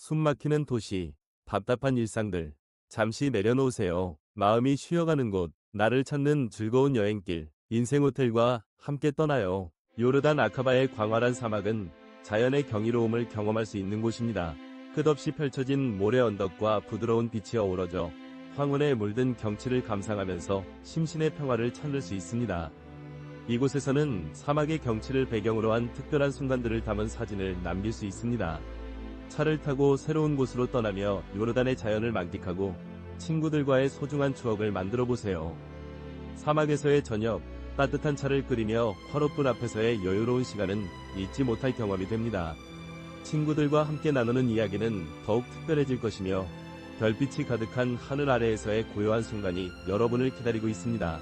숨막히는 도시, 답답한 일상들, 잠시 내려놓으세요. 마음이 쉬어가는 곳, 나를 찾는 즐거운 여행길, 인생 호텔과 함께 떠나요. 요르단 아카바의 광활한 사막은 자연의 경이로움을 경험할 수 있는 곳입니다. 끝없이 펼쳐진 모래 언덕과 부드러운 빛이 어우러져 황혼에 물든 경치를 감상하면서 심신의 평화를 찾을 수 있습니다. 이곳에서는 사막의 경치를 배경으로 한 특별한 순간들을 담은 사진을 남길 수 있습니다. 차를 타고 새로운 곳으로 떠나며 요르단의 자연을 만끽하고 친구들과의 소중한 추억을 만들어 보세요. 사막에서의 저녁, 따뜻한 차를 끓이며 화롯불 앞에서의 여유로운 시간은 잊지 못할 경험이 됩니다. 친구들과 함께 나누는 이야기는 더욱 특별해질 것이며 별빛이 가득한 하늘 아래에서의 고요한 순간이 여러분을 기다리고 있습니다.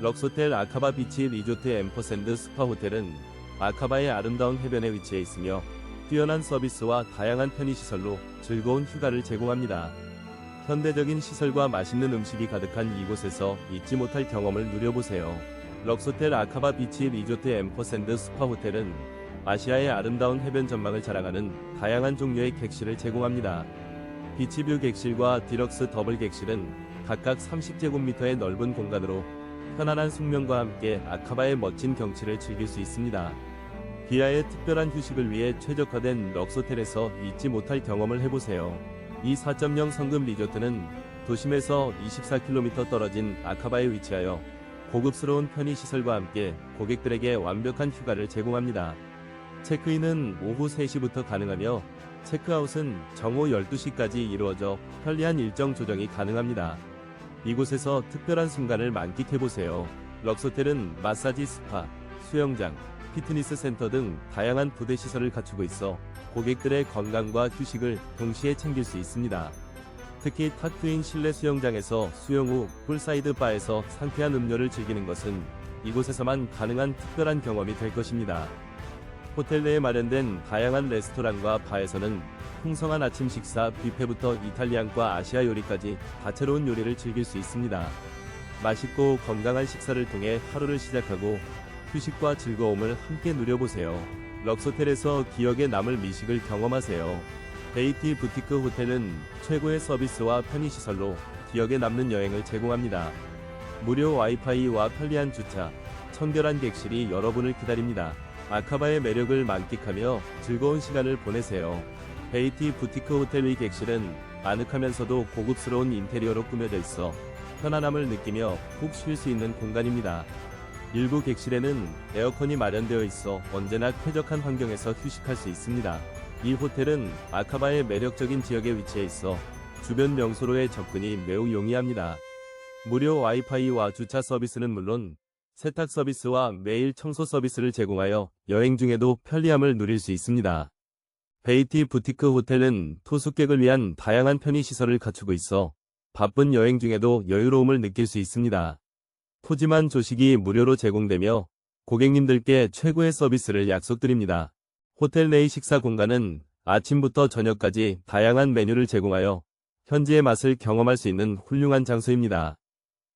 럭스호텔 아카바 비치 리조트 엠퍼샌드 스파 호텔은 아카바의 아름다운 해변에 위치해 있으며 뛰어난 서비스와 다양한 편의시설로 즐거운 휴가를 제공합니다. 현대적인 시설과 맛있는 음식이 가득한 이곳에서 잊지 못할 경험을 누려보세요. 럭스호텔 아카바 비치 리조트 엠퍼샌드 스파 호텔은 아시아의 아름다운 해변 전망을 자랑하는 다양한 종류의 객실을 제공합니다. 비치뷰 객실과 디럭스 더블 객실은 각각 30제곱미터의 넓은 공간으로 편안한 숙면과 함께 아카바의 멋진 경치를 즐길 수 있습니다. 비아의 특별한 휴식을 위해 최적화된 럭스호텔에서 잊지 못할 경험을 해보세요. 이 4.0 성급 리조트는 도심에서 24km 떨어진 아카바에 위치하여 고급스러운 편의시설과 함께 고객들에게 완벽한 휴가를 제공합니다. 체크인은 오후 3시부터 가능하며 체크아웃은 정오 12시까지 이루어져 편리한 일정 조정이 가능합니다. 이곳에서 특별한 순간을 만끽해보세요. 럭스호텔은 마사지 스파, 수영장, 피트니스 센터 등 다양한 부대 시설을 갖추고 있어 고객들의 건강과 휴식을 동시에 챙길 수 있습니다. 특히 탁 트인 실내 수영장에서 수영 후 풀사이드 바에서 상쾌한 음료를 즐기는 것은 이곳에서만 가능한 특별한 경험이 될 것입니다. 호텔 내에 마련된 다양한 레스토랑과 바에서는 풍성한 아침 식사 뷔페부터 이탈리안과 아시아 요리까지 다채로운 요리를 즐길 수 있습니다. 맛있고 건강한 식사를 통해 하루를 시작하고 휴식과 즐거움을 함께 누려보세요. 럭스호텔에서 기억에 남을 미식을 경험하세요. 베이티 부티크 호텔은 최고의 서비스와 편의시설로 기억에 남는 여행을 제공합니다. 무료 와이파이와 편리한 주차, 청결한 객실이 여러분을 기다립니다. 아카바의 매력을 만끽하며 즐거운 시간을 보내세요. 베이티 부티크 호텔 의 객실은 아늑하면서도 고급스러운 인테리어로 꾸며져 있어 편안함을 느끼며 푹 쉴 수 있는 공간입니다. 일부 객실에는 에어컨이 마련되어 있어 언제나 쾌적한 환경에서 휴식할 수 있습니다. 이 호텔은 아카바의 매력적인 지역에 위치해 있어 주변 명소로의 접근이 매우 용이합니다. 무료 와이파이와 주차 서비스는 물론 세탁 서비스와 매일 청소 서비스를 제공하여 여행 중에도 편리함을 누릴 수 있습니다. 베이티 부티크 호텔은 투숙객을 위한 다양한 편의시설을 갖추고 있어 바쁜 여행 중에도 여유로움을 느낄 수 있습니다. 푸짐한 조식이 무료로 제공되며 고객님들께 최고의 서비스를 약속드립니다. 호텔 내의 식사 공간은 아침부터 저녁까지 다양한 메뉴를 제공하여 현지의 맛을 경험할 수 있는 훌륭한 장소입니다.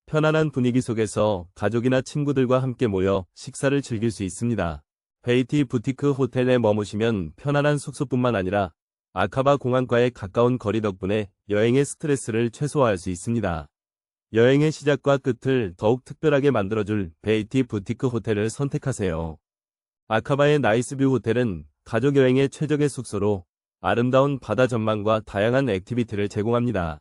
편안한 분위기 속에서 가족이나 친구들과 함께 모여 식사를 즐길 수 있습니다. 베이티 부티크 호텔에 머무시면 편안한 숙소뿐만 아니라 아카바 공항과의 가까운 거리 덕분에 여행의 스트레스를 최소화할 수 있습니다. 여행의 시작과 끝을 더욱 특별하게 만들어줄 베이티 부티크 호텔을 선택하세요. 아카바의 나이스뷰 호텔은 가족 여행의 최적의 숙소로 아름다운 바다 전망과 다양한 액티비티를 제공합니다.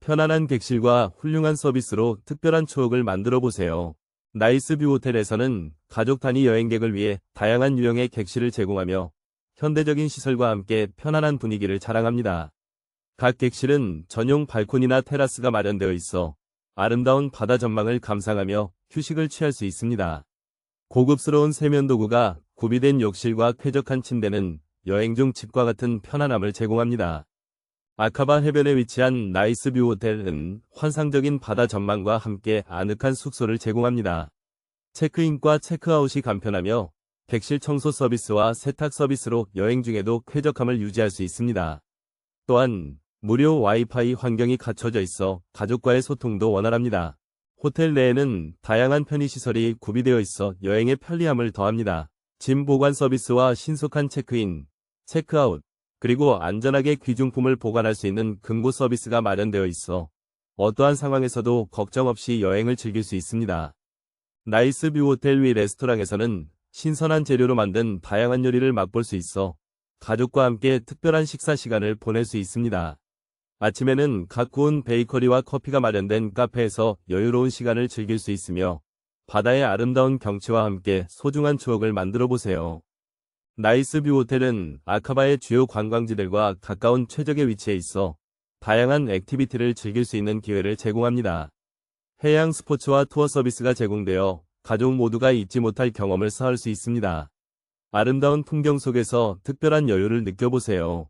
편안한 객실과 훌륭한 서비스로 특별한 추억을 만들어 보세요. 나이스뷰 호텔에서는 가족 단위 여행객을 위해 다양한 유형의 객실을 제공하며 현대적인 시설과 함께 편안한 분위기를 자랑합니다. 각 객실은 전용 발코니나 테라스가 마련되어 있어 아름다운 바다 전망을 감상하며 휴식을 취할 수 있습니다. 고급스러운 세면 도구가 구비된 욕실과 쾌적한 침대는 여행 중 집과 같은 편안함을 제공합니다. 아카바 해변에 위치한 나이스뷰 호텔은 환상적인 바다 전망과 함께 아늑한 숙소를 제공합니다. 체크인과 체크아웃이 간편하며 객실 청소 서비스와 세탁 서비스로 여행 중에도 쾌적함을 유지할 수 있습니다. 또한 무료 와이파이 환경이 갖춰져 있어 가족과의 소통도 원활합니다. 호텔 내에는 다양한 편의시설이 구비되어 있어 여행의 편리함을 더합니다. 짐 보관 서비스와 신속한 체크인, 체크아웃, 그리고 안전하게 귀중품을 보관할 수 있는 금고 서비스가 마련되어 있어 어떠한 상황에서도 걱정 없이 여행을 즐길 수 있습니다. 나이스뷰 호텔 위 레스토랑에서는 신선한 재료로 만든 다양한 요리를 맛볼 수 있어 가족과 함께 특별한 식사 시간을 보낼 수 있습니다. 아침에는 각 구운 베이커리와 커피가 마련된 카페에서 여유로운 시간을 즐길 수 있으며 바다의 아름다운 경치와 함께 소중한 추억을 만들어 보세요. 나이스뷰 호텔은 아카바의 주요 관광지들과 가까운 최적의 위치에 있어 다양한 액티비티를 즐길 수 있는 기회를 제공합니다. 해양 스포츠와 투어 서비스가 제공되어 가족 모두가 잊지 못할 경험을 쌓을 수 있습니다. 아름다운 풍경 속에서 특별한 여유를 느껴보세요.